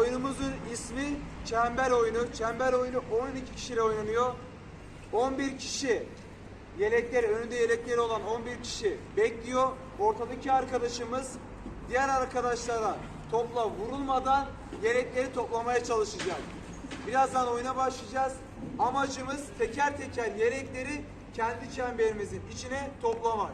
Oyunumuzun ismi çember oyunu. Çember oyunu 12 kişiyle oynanıyor. 11 kişi yelekleri, önünde yelekleri olan 11 kişi bekliyor. Ortadaki arkadaşımız diğer arkadaşlara topla vurulmadan yelekleri toplamaya çalışacak. Birazdan oyuna başlayacağız. Amacımız teker teker yelekleri kendi çemberimizin içine toplamak.